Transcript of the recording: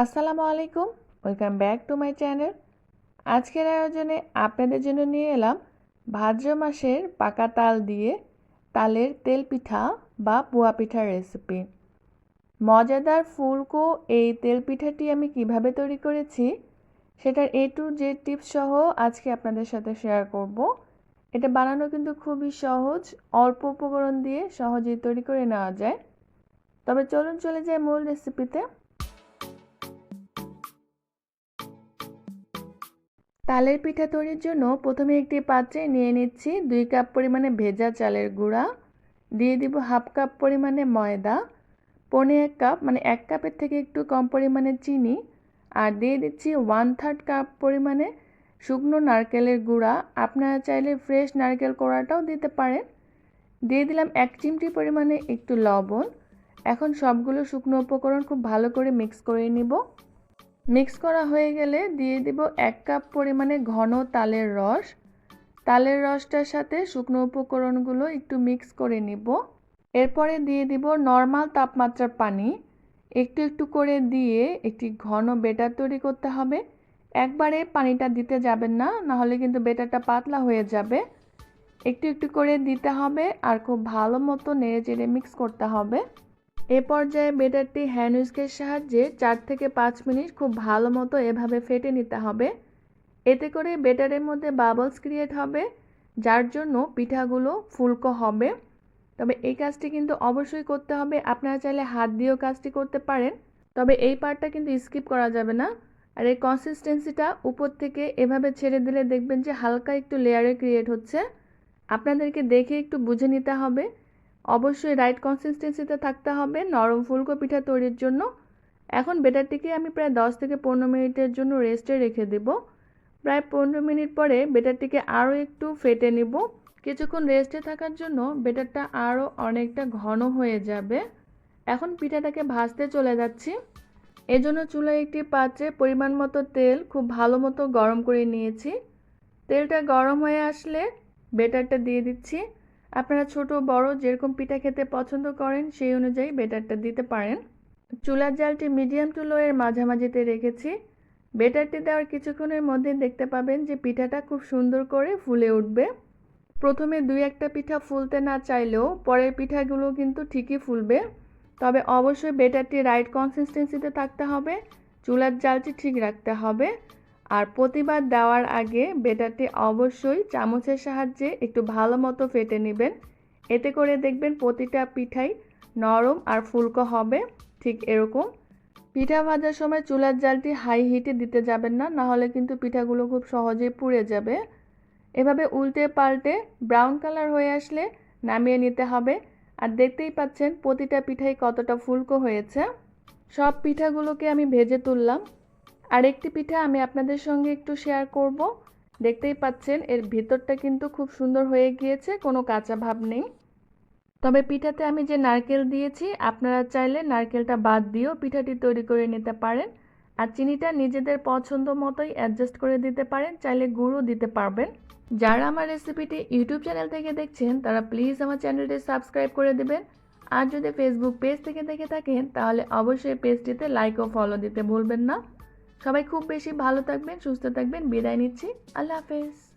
আসসালামু আলাইকুম, welcome back to my channel. আজকের আয়োজনে আপনাদের জন্য নিয়ে এলাম ভাদ্র মাসের পাকা তাল দিয়ে তালের তেল পিঠা বা পুয়া পিঠার রেসিপি মজাদার ফুলকো এই তেল পিঠাটি আমি কীভাবে তৈরি করেছি, সেটার এ টু যে টিপস সহ আজকে আপনাদের সাথে শেয়ার করব। এটা বানানো কিন্তু খুবই সহজ, অল্প উপকরণ দিয়ে সহজেই তৈরি করে নেওয়া যায়। তবে চলুন চলে যাই মূল রেসিপিতে তালের পিঠা তৈরির জন্য প্রথমে একটি পাত্রে নিয়ে নিচ্ছি দুই কাপ পরিমাণে ভেজা চালের গুঁড়া। দিয়ে দিব হাফ কাপ পরিমাণে ময়দা, পনে এক কাপ মানে এক কাপের থেকে একটু কম পরিমাণে চিনি। আর দিয়ে দিচ্ছি ওয়ান থার্ড কাপ পরিমাণে শুকনো নারকেলের গুঁড়া। আপনারা চাইলে ফ্রেশ নারকেল কোড়াটাও দিতে পারেন। দিয়ে দিলাম এক চিমটি পরিমাণে একটু লবণ। এখন সবগুলো শুকনো উপকরণ খুব ভালো করে মিক্স করে নিব। মিক্স করা হয়ে গেলে দিয়ে দিব এক কাপ পরিমাণে ঘন তালের রস। তালের রসটার সাথে শুকনো উপকরণগুলো একটু মিক্স করে নিব। এরপরে দিয়ে দিব নর্মাল তাপমাত্রার পানি। একটু একটু করে দিয়ে একটি ঘন বেটার তৈরি করতে হবে। একবারে পানিটা দিতে যাবেন না, নাহলে কিন্তু বেটারটা পাতলা হয়ে যাবে। একটু একটু করে দিতে হবে আর খুব ভালো মতো নেড়ে চেড়ে মিক্স করতে হবে। এ পর্যায়ে বেটারটি হ্যান্ড উইস্কের সাহায্যে চার থেকে পাঁচ মিনিট খুব ভালো মতো এভাবে ফেটে নিতে হবে। এতে করে বেটারের মধ্যে বাবলস ক্রিয়েট হবে, যার জন্য পিঠাগুলো ফুলকো হবে। তবে এই কাজটি কিন্তু অবশ্যই করতে হবে। আপনারা চাইলে হাত দিয়েও কাজটি করতে পারেন। তবে এই পার্টটা কিন্তু স্কিপ করা যাবে না। আর এই কনসিস্টেন্সিটা উপর থেকে এভাবে ছেড়ে দিলে দেখবেন যে হালকা একটু লেয়ারে ক্রিয়েট হচ্ছে। আপনাদেরকে দেখে একটু বুঝে নিতে হবে। অবশ্যই রাইট কনসিস্টেন্সিতে থাকতে হবে। নরম ফুলকো পিঠা তৈরির জন্য। এখন বেটারটিকে আমি প্রায় দশ থেকে পনেরো মিনিটের জন্য রেস্টে রেখে দেব। প্রায় পনেরো মিনিট পরে বেটারটিকে আরও একটু ফেটে নিব। কিছুক্ষণ রেস্টে থাকার জন্য বেটারটা আরও অনেকটা ঘন হয়ে যাবে। এখন পিঠাটাকে ভাজতে চলে যাচ্ছি। এজন্য চুলায় একটি পাত্রে পরিমাণ মতো তেল খুব ভালো মতো গরম করে নিয়েছি। তেলটা গরম হয়ে আসলে বেটারটা দিয়ে দিচ্ছি। আপনারা ছোট, বড় যেরকম পিঠা খেতে পছন্দ করেন, সেই অনুযায়ী বেটারটা দিতে পারেন। চুলার জালটি মিডিয়াম টু লো এর মাঝামাঝিতে রেখেছি। বেটারটি দেওয়ার কিছুক্ষণের মধ্যে দেখতে পাবেন যে পিঠাটা খুব সুন্দর করে ফুলে উঠবে। প্রথমে দুই একটা পিঠা ফুলতে না চাইলেও পরের পিঠাগুলো কিন্তু ঠিকই ফুলবে। তবে অবশ্যই বেটারটি রাইট কনসিস্টেন্সিতে থাকতে হবে। চুলার জালটি ঠিক রাখতে হবে। আর প্রতিবার দেওয়ার আগে বেটারটি অবশ্যই চামচের সাহায্যে একটু ভালো মতো ফেটে নেবেন। এতে করে দেখবেন প্রতিটা পিঠাই নরম আর ফুলকো হবে, ঠিক এরকম। পিঠা ভাজার সময় চুলার জালটি হাই হিটে দিতে যাবেন না, নাহলে কিন্তু পিঠাগুলো খুব সহজেই পুড়ে যাবে। এভাবে উল্টে পাল্টে ব্রাউন কালার হয়ে আসলে নামিয়ে নিতে হবে। আর দেখতেই পাচ্ছেন প্রতিটা পিঠাই কতটা ফুলকো হয়েছে। সব পিঠাগুলোকে আমি ভেজে তুললাম। আরেকটি পিঠা আমি আপনাদের সঙ্গে একটু শেয়ার করব। দেখতেই পাচ্ছেন, এর ভিতরটা কিন্তু খুব সুন্দর হয়ে গিয়েছে, কোনো কাঁচা ভাব নেই। তবে পিঠাতে আমি যে নারকেল দিয়েছি, আপনারা চাইলে নারকেলটা বাদ দিয়েও পিঠাটি তৈরি করে নিতে পারেন। আর চিনিটা নিজেদের পছন্দ মতোই অ্যাডজাস্ট করে দিতে পারেন, চাইলে গুঁড়ো দিতে পারবেন। যারা আমার রেসিপিটি ইউটিউব চ্যানেল থেকে দেখছেন, তারা প্লিজ আমার চ্যানেলটি সাবস্ক্রাইব করে দেবেন। আর যদি ফেসবুক পেজ থেকে দেখে থাকেন, তাহলে অবশ্যই পেজটিতে লাইক ও ফলো দিতে ভুলবেন না। সবাই খুব বেশি ভালো থাকবেন সুস্থ থাকবেন। বিদায় নিচ্ছি। আল্লাহ হাফেজ।